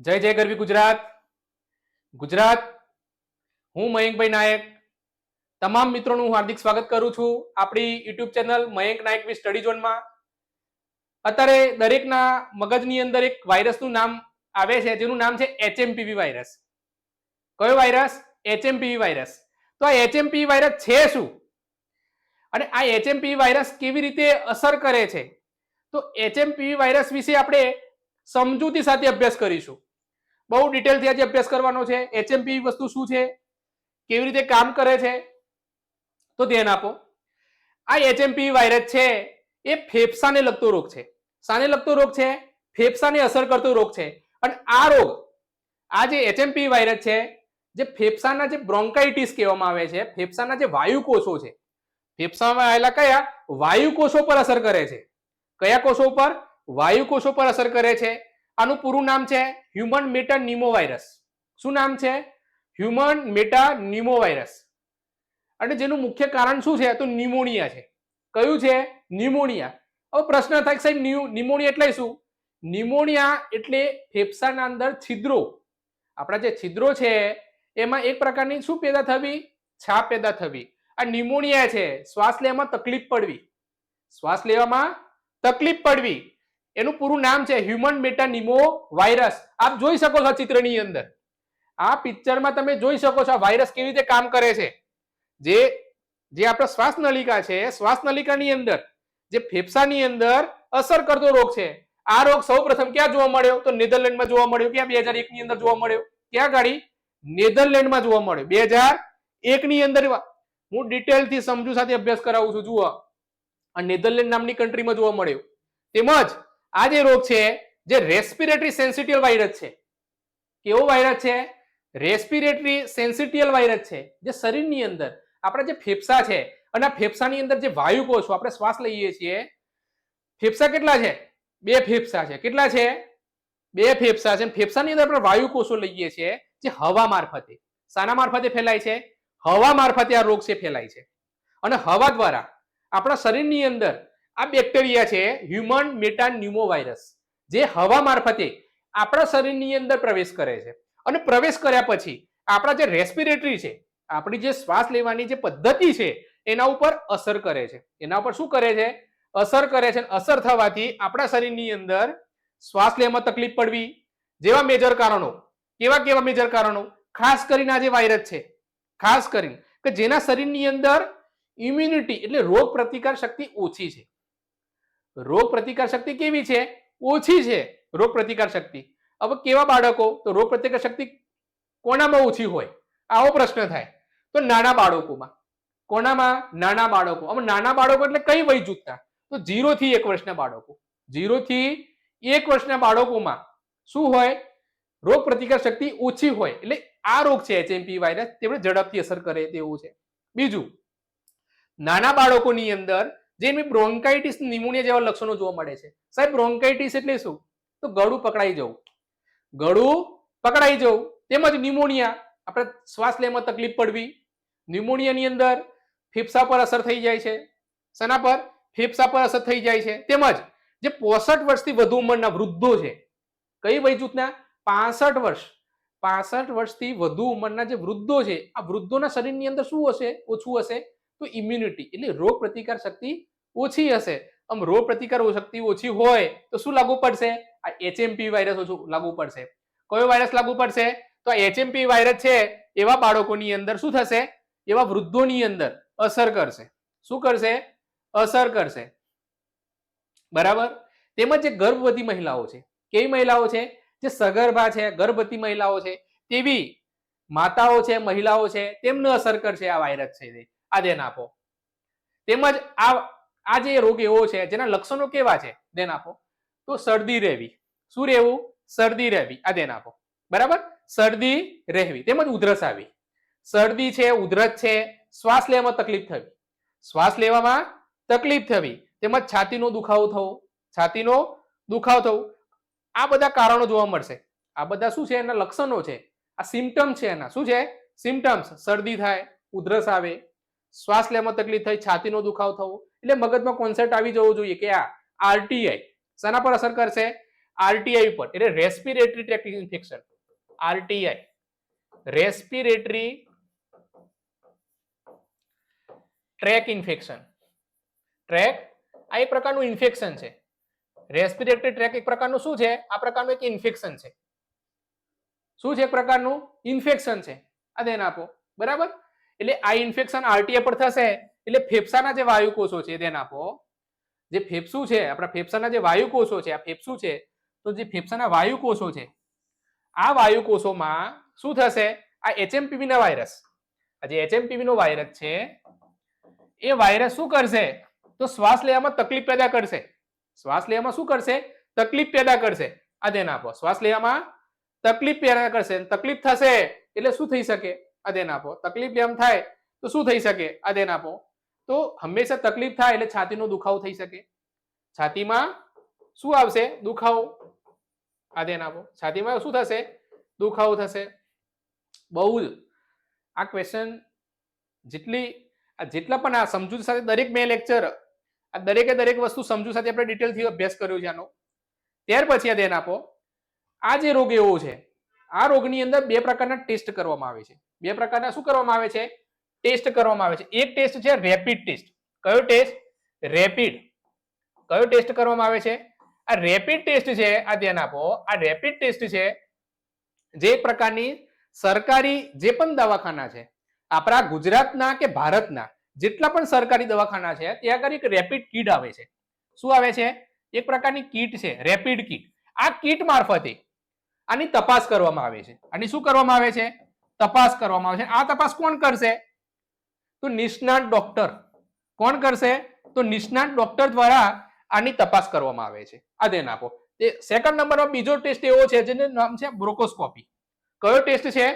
જય જય ગરવી ગુજરાત. ગુજરાત, હું મયંકભાઈ નાયક. તમામ મિત્રોનું હાર્દિક સ્વાગત કરું છું આપણી YouTube channel Mayank Nayak with study ઝોનમાં. અત્યારે દરેકના મગજની અંદર એક વાયરસનું નામ આવે છે, જેનું નામ છે એચએમપીવી વાયરસ. કયો વાયરસ? HMPV virus. તો આ એચએમપીવી વાયરસ છે શું? અને આ એચએમપીવી વાયરસ કેવી રીતે અસર કરે છે? તો એચએમપીવી વાયરસ વિશે આપણે સમજૂતી સાથે અભ્યાસ કરીશું. બહુ ડિટેલથી આજે અભ્યાસ કરવાનો છે. એચએમપી વસ્તુ શું છે? કેવી રીતે કામ કરે છે? તો ધ્યાન આપો. આ એચએમપી વાયરસ છે, એ ફેફસાને લગતો રોગ છે. શાને લગતો રોગ છે? ફેફસાને અસર કરતો રોગ છે. અને આ રોગ, આ જે એચએમપી વાયરસ છે, જે ફેફસાના જે બ્રોન્કાઇટિસ કહેવામાં આવે છે, ફેફસાના જે વાયુ કોષો છે, ફેફસામાં આવેલા કયા? વાયુ કોષો પર અસર કરે છે. કયા કોષો પર? વાયુકોષો પર અસર કરે છે. આનું પૂરું નામ છે હ્યુમન મેટા નિમોવાયરસ શું નામ છે? હ્યુમન મેટા નિમોવાયરસ અને જેનું મુખ્ય કારણ શું છે? તો ન્યુમોનિયા છે. કયું છે? ન્યુમોનિયા હવે પ્રશ્ન થાય સાહેબ ન્યુમોનિયા એટલે શું? ન્યુમોનિયા એટલે ફેફસાના અંદર છિદ્રો. આપણા જે છિદ્રો છે, એમાં એક પ્રકારની શું પેદા થવી? છાપ પેદા થવી. આ ન્યુમોનિયા છે, શ્વાસ લેવામાં તકલીફ પડવી. શ્વાસ લેવામાં તકલીફ પડવી. એનું પૂરું નામ છે હ્યુમન મેટાનિમો વાયરસ આપ જોઈ શકો છો ચિત્રની અંદર. આ પિક્ચરમાં તમે જોઈ શકો છો વાયરસ કેવી રીતે કામ કરે છે. જે જે આપણા શ્વાસ નલિકા છે, શ્વાસ નલિકાની અંદર, જે ફેફસાની અંદર અસર કરતો રોગ છે. આ રોગ સૌ પ્રથમ ક્યાં જોવા મળ્યો? તો નેધરલેન્ડમાં જોવા મળ્યો. ક્યાં? બે હજાર એક ની અંદર જોવા મળ્યો. ક્યાં ગાડી? નેધરલેન્ડમાં જોવા મળ્યો. બે હજાર એક ની અંદર હું ડિટેલથી સમજુ સાથે અભ્યાસ કરાવું છું. જુઓ. આ નેધરલેન્ડ નામની કન્ટ્રીમાં જોવા મળ્યો. તેમજ આ જે રોગ છે, જે રેસ્પિરેટરી સેન્સિટિયલ વાયરસ છે. કેવો વાયરસ છે? રેસ્પિરેટરી સેન્સિટિયલ વાયરસ છે, જે શરીરની અંદર. આપણા જે ફેફસા છે, અને આ ફેફસાની અંદર જે વાયુ કોષો આપણે શ્વાસ લઈએ છીએ. ફેફસા કેટલા છે? બે ફેફસા છે. કેટલા છે? બે ફેફસા છે. ફેફસાની અંદર આપણે વાયુ કોષો લઈએ છીએ, જે હવા મારફતે. શાના મારફતે ફેલાય છે? હવા મારફતે આ રોગ છે, ફેલાય છે. અને હવા દ્વારા આપણા શરીરની અંદર આ બેક્ટેરિયા છે હ્યુમન મેટાન્યુમો વાયરસ જે હવા મારફતે આપણા શરીરની અંદર પ્રવેશ કરે છે. અને પ્રવેશ કર્યા પછી આપણા જે રેસ્પિરેટરી છે, આપણી જે શ્વાસ લેવાની જે પદ્ધતિ છે, એના ઉપર અસર કરે છે. એના ઉપર શું કરે છે? અસર કરે છે અસર થવાથી આપણા શરીરની અંદર શ્વાસ લેવામાં તકલીફ પડવી, જેવા મેજર કારણો. કેવા કેવા મેજર કારણો? ખાસ કરીને આ જે વાયરસ છે, ખાસ કરીને કે જેના શરીરની અંદર ઇમ્યુનિટી એટલે રોગ પ્રતિકાર શક્તિ ઓછી છે. રોગ પ્રતિકાર શક્તિ કેવી છે? ઓછી છે રોગ પ્રતિકાર શક્તિ હવે કેવા બાળકો? તો રોગ પ્રતિકાર શક્તિ કોનામાં ઓછી હોય? આવો પ્રશ્ન થાય. તો નાના બાળકોમાં. કોનામાં? નાના બાળકો. હવે નાના બાળકો એટલે કઈ વય જૂથના? તો ઝીરો થી એક વર્ષના બાળકો. ઝીરો થી એક વર્ષના બાળકોમાં શું હોય? રોગ પ્રતિકાર શક્તિ ઓછી હોય. એટલે આ રોગ છે એચએમપી વાયરસ તેમણે ઝડપથી અસર કરે તેવું છે. બીજું. નાના બાળકોની અંદર જેની બ્રોન્કાઇટિસ નિમોનિયા જેવા લક્ષણો જોવા મળે છે. સાહેબ બ્રોન્કાઇટિસ એટલે શું? તો ગળું પકડાઈ જવું. ગળું પકડાઈ જવું. તેમજ ન્યુમોનિયા આપણે શ્વાસ લેવામાં તકલીફ પડવી. ન્યુમોનિયાની અંદર ફેફસા પર અસર થઈ જાય છે. શેના પર? ફેફસા પર અસર થઈ જાય છે. તેમજ જે પોસઠ વર્ષથી વધુ ઉંમરના વૃદ્ધો છે, કઈ વય જૂથના પાસઠ વર્ષ. પાસઠ વર્ષથી વધુ ઉંમરના જે વૃદ્ધો છે, આ વૃદ્ધોના શરીરની અંદર શું હશે? ઓછું હશે. તો ઇમ્યુનિટી એટલે રોગ પ્રતિકાર શક્તિ ઓછી હશે. આમ રોગ પ્રતિકાર શક્તિ ઓછી હોય તો શું લાગુ પડશે? આ એચએમપી વાયરસ ઓછું લાગુ પડશે. કયો વાયરસ લાગુ પડશે? તો આ એચએમપી વાયરસ છે, એવા બાળકોની અંદર શું થશે? એવા વૃદ્ધોની અંદર અસર કરશે. શું કરશે? અસર કરશે. બરાબર? તેમજ જે ગર્ભવતી મહિલાઓ છે, કેવી મહિલાઓ છે? જે સગર્ભા છે, ગર્ભવતી મહિલાઓ છે, તેવી માતાઓ છે, મહિલાઓ છે, તેમને અસર કરશે આ વાયરસ છે આ દેન આપો. તેમજ આ આ જે રોગ એવો છે, જેના લક્ષણો કેવા છે, દેન આપો. તો શરદી રહેવી. શું રહેવું? શરદી રહેવી. આ દેન આપો. બરાબર? શરદી રહેવી. તેમજ ઉધરસ આવી. શરદી છે, ઉધરસ છે, શ્વાસ લેવામાં તકલીફ થવી. શ્વાસ લેવામાં તકલીફ થવી. તેમજ છાતીનો દુખાવો થવો. છાતીનો દુખાવો થવો. આ બધા કારણો જોવા મળશે. આ બધા શું છે? એના લક્ષણો છે. આ સિમ્ટમ છે એના. શું છે? સિમ્ટમ્સ શરદી થાય, ઉધરસ આવે શ્વાસ લેવામાં તકલીફ થઈ, છાતીનો દુખાવો થવો. એટલે મગજમાં કોન્સેપ્ટ આવી જવો જોઈએ કે આ આરટીઆઈ શાના પર અસર કરશે? આરટીઆઈ ઉપર, એટલે respiratory tract infection RTI respiratory tract infection tract આ એક પ્રકારનું ઇન્ફેક્શન છે. રેસ્પિરેટરી ટ્રેક એક પ્રકારનું શું છે? આ પ્રકારનું એક ઇન્ફેક્શન છે. શું છે એક પ્રકારનું? ઇન્ફેક્શન છે. આ ધ્યાન આપો. બરાબર? એટલે આ ઇન્ફેક્શન આરટીએ પર થશે. એટલે ફેફસાના જે વાયુ કોષો છે, ધ્યાન આપો. જે ફેફસું છે, આપણા ફેફસાના જે વાયુ કોષો છે, આ ફેફસું છે, તો જે ફેફસાના વાયુ કોષો છે, આ વાયુ કોષોમાં શું થશે? આ એચએમપીવી ના વાયરસ આ જે એચએમપીવી નો વાયરસ છે, એ વાયરસ શું કરશે? તો શ્વાસ લેવામાં તકલીફ પેદા કરશે. શ્વાસ લેવામાં શું કરશે? તકલીફ પેદા કરશે. આ ધ્યાન આપો. શ્વાસ લેવામાં તકલીફ પેદા કરશે. તકલીફ થશે એટલે શું થઈ શકે? આ ધ્યાન આપો. તકલીફ એમ થાય તો શું થઈ શકે? આ આપો. તો હંમેશા તકલીફ થાય એટલે છાતીનો દુખાવો થઈ શકે. છાતીમાં શું આવશે? દુખાવો. આ આપો. છાતીમાં શું થશે? દુખાવો થશે. બહુ જ આ ક્વેશ્ચન જેટલી આ જેટલા પણ આ સમજૂતી સાથે દરેક મેં લેક્ચર આ દરેકે દરેક વસ્તુ સમજૂ સાથે આપણે ડિટેલથી અભ્યાસ કર્યો છે આનો. ત્યાર પછી આ ધ્યાન આપો. આ જે રોગ એવો છે આ રોગની અંદર બે પ્રકારના ટેસ્ટ કરવામાં આવે છે. બે પ્રકારના શું કરવામાં આવે છે? ટેસ્ટ કરવામાં આવે છે. એક ટેસ્ટ છે રેપિડ ટેસ્ટ. કયો ટેસ્ટ? રેપિડ કયો ટેસ્ટ કરવામાં આવે છે? આ રેપિડ ટેસ્ટ છે, આ ધ્યાન આપો. આ રેપિડ ટેસ્ટ છે, જે પ્રકારની સરકારી જે પણ દવાખાના છે, આપણા ગુજરાતના કે ભારતના જેટલા પણ સરકારી દવાખાના છે, ત્યાં આગળ એક રેપિડ કીટ આવે છે. શું આવે છે? એક પ્રકારની કીટ છે રેપિડ કીટ આ કીટ મારફતે આની તપાસ કરવામાં આવે છે. આની શું કરવામાં આવે છે? તપાસ કરવામાં આવે છે. આ તપાસ કોણ કરશે? તો નિષ્ણાત ડોક્ટર. કોણ કરશે? તો નિષ્ણાત ડોક્ટર દ્વારા આની તપાસ કરવામાં આવે છે. આ ધ્યાન આપો. તે સેકન્ડ નંબરમાં બીજો ટેસ્ટ એવો છે જેનું નામ છે બ્રોકોસ્કોપી કયો ટેસ્ટ છે?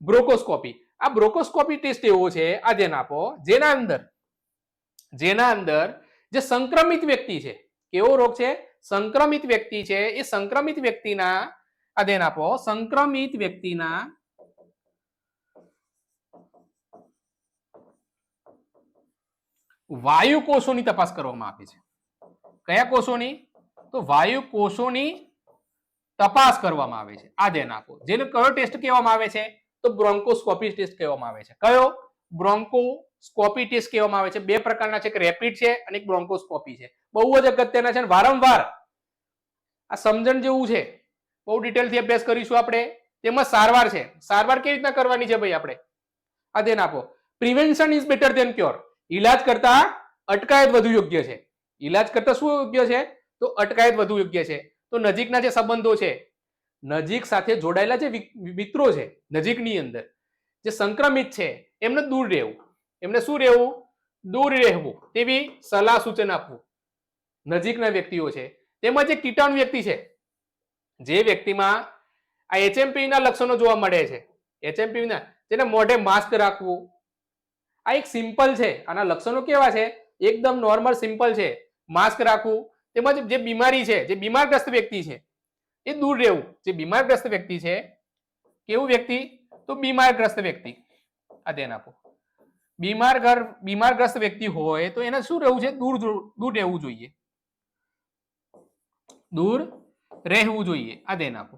બ્રોકોસ્કોપી આ બ્રોકોસ્કોપી ટેસ્ટ એવો છે, આ ધ્યાન આપો. જેના અંદર જેના અંદર જે સંક્રમિત વ્યક્તિ છે, કેવો રોગ છે? સંક્રમિત વ્યક્તિ છે, એ સંક્રમિત વ્યક્તિના આ આપો સંક્રમિત વ્યક્તિના વાયુ કોષોની તપાસ કરવામાં આવે છે કયા કોષોની તો વાયુ કોષોની તપાસ કરવામાં આવે છે આ ધ્યાન આપો જેને કયો ટેસ્ટ કહેવામાં આવે છે તો બ્રોન્કોસ્કોપી ટેસ્ટ કહેવામાં આવે છે કયો બ્રોન્કોસ્કોપી ટેસ્ટ કહેવામાં આવે છે બે પ્રકારના છે એક રેપિડ છે અને એક બ્રોન્કોસ્કોપી છે બહુ જ અગત્યના છે વારંવાર આ સમજણ જેવું છે બહુ ડિટેલથી અભ્યાસ કરીશું આપણે. તેમાં સારવાર છે. સારવાર કેવી રીતના કરવાની છે ભાઈ આપણે? આ ધ્યાન આપો. Prevention is better than cure ઈલાજ કરતા અટકાયત વધુ યોગ્ય છે. ઈલાજ કરતા શું યોગ્ય છે? તો અટકાયત વધુ યોગ્ય છે. તો નજીકના જે સંબંધો છે, નજીક સાથે જોડાયેલા જે મિત્રો છે, નજીકની અંદર, જે સંક્રમિત છે, એમને દૂર રહેવું. એમને શું રહેવું? દૂર રહેવું. તેવી સલાહ સૂચન આપવું. નજીકના વ્યક્તિઓ છે. તેમજ એક કીટાણુ વ્યક્તિ છે જે વ્યક્તિમાં આ એચએમપીના લક્ષણો જોવા મળે છે એચએમપીના જેને મોઢે માસ્ક રાખવું. આ એક સિમ્પલ છે, આના લક્ષણો કેવા છે? એકદમ નોર્મલ સિમ્પલ છે. માસ્ક રાખવું, તેમજ જે બીમારી છે, જે બીમારગ્રસ્ત વ્યક્તિ છે, એ દૂર રહેવું. જે બીમારગ્રસ્ત વ્યક્તિ છે, કેવું વ્યક્તિ? તો બીમારગ્રસ્ત વ્યક્તિ. આ ધ્યાન આપો. બીમાર ઘર, બીમારગ્રસ્ત વ્યક્તિ હોય તો એને શું રહેવું છે? દૂર દૂર રહેવું જોઈએ. દૂર રહેવું જોઈએ, આ ધ્યાન આપો.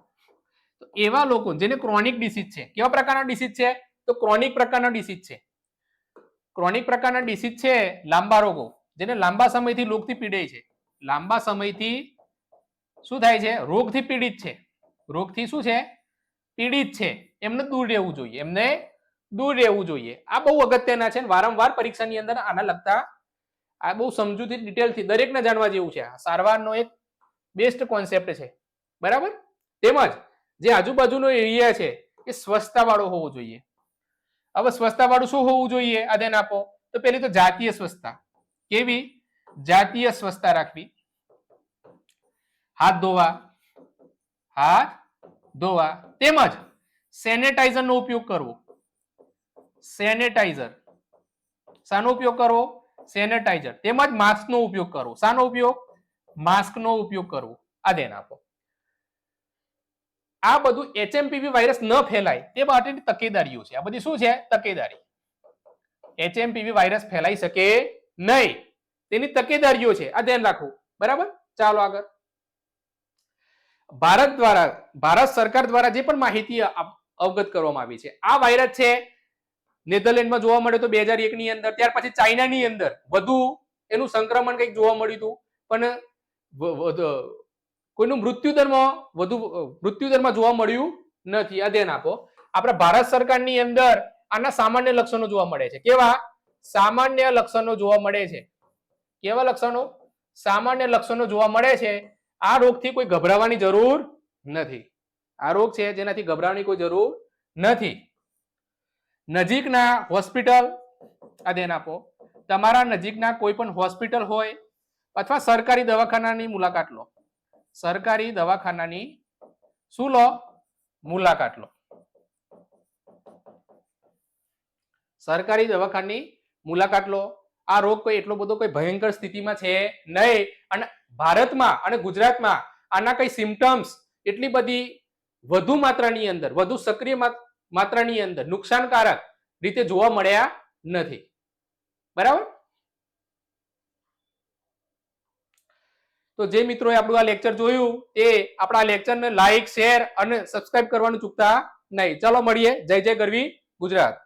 તો એવા લોકો જેને ક્રોનિક ડિસીઝ છે, કેવા પ્રકારના ડિસીઝ છે? તો ક્રોનિક પ્રકારના ડિસીઝ છે. ક્રોનિક પ્રકારના ડિસીઝ છે લાંબા રોગો, જેને લાંબા સમયથી રોગથી પીડાય છે. લાંબા સમયથી શું થાય છે? રોગથી પીડિત છે. રોગથી શું છે? પીડિત છે. એમને દૂર રહેવું જોઈએ, એમને દૂર રહેવું જોઈએ. આ બહુ અગત્યના છે વારંવાર પરીક્ષાની અંદર આના લગતા આ બહુ સમજૂતી ડિટેલથી દરેકને જાણવા જેવું છે. સારવારનો એક બેસ્ટ કોન્સેપ્ટ છે. બરાબર? તેમજ જે આજુબાજુનો એરિયા છે એ સ્વચ્છતા વાળો હોવો જોઈએ. હવે સ્વચ્છતા વાળું શું હોવું જોઈએ? આ ધ્યાન આપો. તો પેલી તો જાતીય સ્વચ્છતા કેવી? જાતીય સ્વચ્છતા રાખવી. હાથ ધોવા. હાથ ધોવા. તેમજ સેનેટાઈઝર નો ઉપયોગ કરવો. સેનેટાઈઝર. શાનો ઉપયોગ કરવો? સેનેટાઈઝર. તેમજ માસ્કનો ઉપયોગ કરવો. શાનો ઉપયોગ? માસ્ક નો ઉપયોગ કરવો. આ ધ્યાન આપો. આ બધું એચએમપીવી વાયરસ ન ફેલાય તે માટેની તકેદારીઓ છે. આ બધી શું છે? તકેદારી. એચએમપીવી વાયરસ ફેલાઈ શકે નહીં. તેની તકેદારીઓ છે. આ ધ્યાન રાખવું બરાબર? ચાલો આગળ. ભારત દ્વારા, ભારત સરકાર દ્વારા જે પણ માહિતી અવગત કરવામાં આવી છે. આ વાયરસ છે નેધરલેન્ડમાં જોવા મળ્યો તો બે હજાર એક ની અંદર. ત્યાર પછી ચાઇનાની અંદર વધુ એનું સંક્રમણ કંઈક જોવા મળ્યું હતું. પણ કોઈનું મૃત્યુદરમાં વધુ મૃત્યુદરમાં જોવા મળ્યું નથી. આ ધ્યાન આપો. આપણા ભારત સરકારની અંદર આના સામાન્ય લક્ષણો જોવા મળે છે. કેવા? સામાન્ય લક્ષણો જોવા મળે છે. કેવા લક્ષણો? સામાન્ય લક્ષણો જોવા મળે છે. આ રોગથી કોઈ ગભરાવાની જરૂર નથી. આ રોગ છે જેનાથી ગભરાવાની કોઈ જરૂર નથી. નજીકના હોસ્પિટલ આ ધ્યાન આપો. તમારા નજીકના કોઈ પણ હોસ્પિટલ હોય અથવા સરકારી દવાખાનાની મુલાકાત લો. સરકારી દવાખાનાની શું લો? મુલાકાત લો. સરકારી દવાખાની મુલાકાત લો. આ રોગ કોઈ એટલો બધો કોઈ ભયંકર સ્થિતિમાં છે નહીં. અને ભારતમાં અને ગુજરાતમાં આના કઈ સિમ્ટમ્સ એટલી બધી વધુ માત્રાની અંદર, વધુ સક્રિય માત- માત્રાની અંદર નુકસાનકારક રીતે જોવા મળ્યા નથી. બરાબર? તો જે મિત્રોએ આપણું આ લેક્ચર જોયું એ આપણા લેક્ચરને લાઈક શેર અને સબસ્ક્રાઇબ કરવાનું ચૂકતા નહીં. ચાલો મળીએ. જય જય ગરવી ગુજરાત.